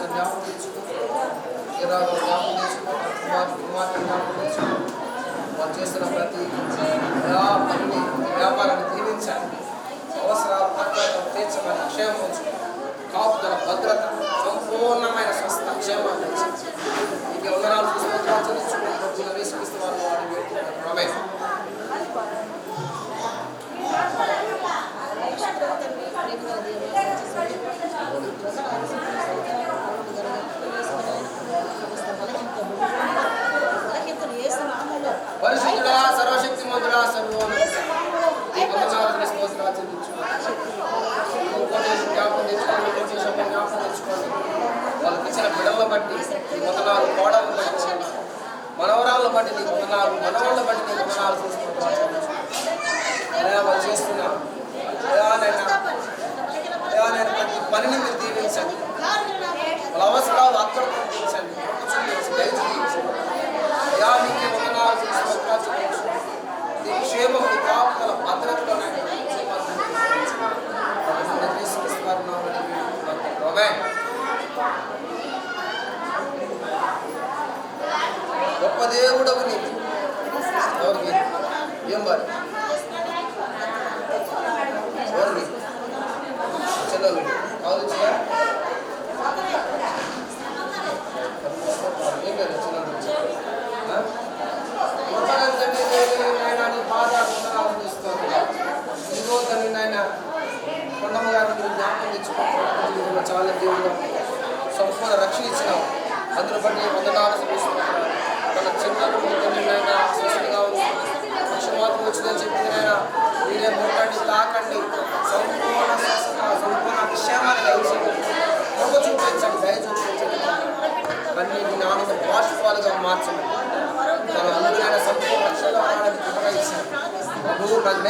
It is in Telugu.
ఆయన జ్ఞాపకం తెచ్చుకో ఇరాలో జ్ఞాపకం తెచ్చుకో కుమార్ కుమార్తె జ్ఞాపకం తెచ్చుకో బట్టి నీకు వందనాలు మనవాళ్ళ బట్టి నీకు వందనాలు చూసుకుంటున్నాను వాళ్ళు చేస్తున్నారు అయానైనా ప్రతి పనిని మీరు దీవించండి. వాళ్ళ అవసరాలు అక్కడ తీర్చండి. దయచేయించండి నీకే వందనాలు నీ క్షేమం నీ కాపుదల గొప్ప దేవుడవు నీకు ఎవరికి? ఏం వారు? ఎవరికి? చిన్నవి కావచ్చుగా ఏం లేదు చిన్నది తండ్రి నాయన నీ బాధ ఇదిగో తండ్రి నాయన కొండమ్మ గారు మీరు జ్ఞాపకం చాలా దేవుడు. సంపూర్ణ రక్షణ ఇచ్చినావు. అందులో బట్టి వందనాలు సమర్పిస్తున్నాను మన చిన్న తండ్రి నాయన స్వస్థగా ఉంది పక్షమాతం వచ్చిందని చెప్పింది నాయన మీరే ముట్టండి తాకండి సంపూర్ణ సంపూర్ణ క్షేమాన్ని దయచేయండి కృప చూపించండి దయ చూపించండి కన్నీటి నాన్న బాష్పాలుగా మార్చండి తన అనుకైన సంపూర్ణ రక్షణ ప్రాణానికి కృపగా ఇచ్చాను ప్రభు నన్ను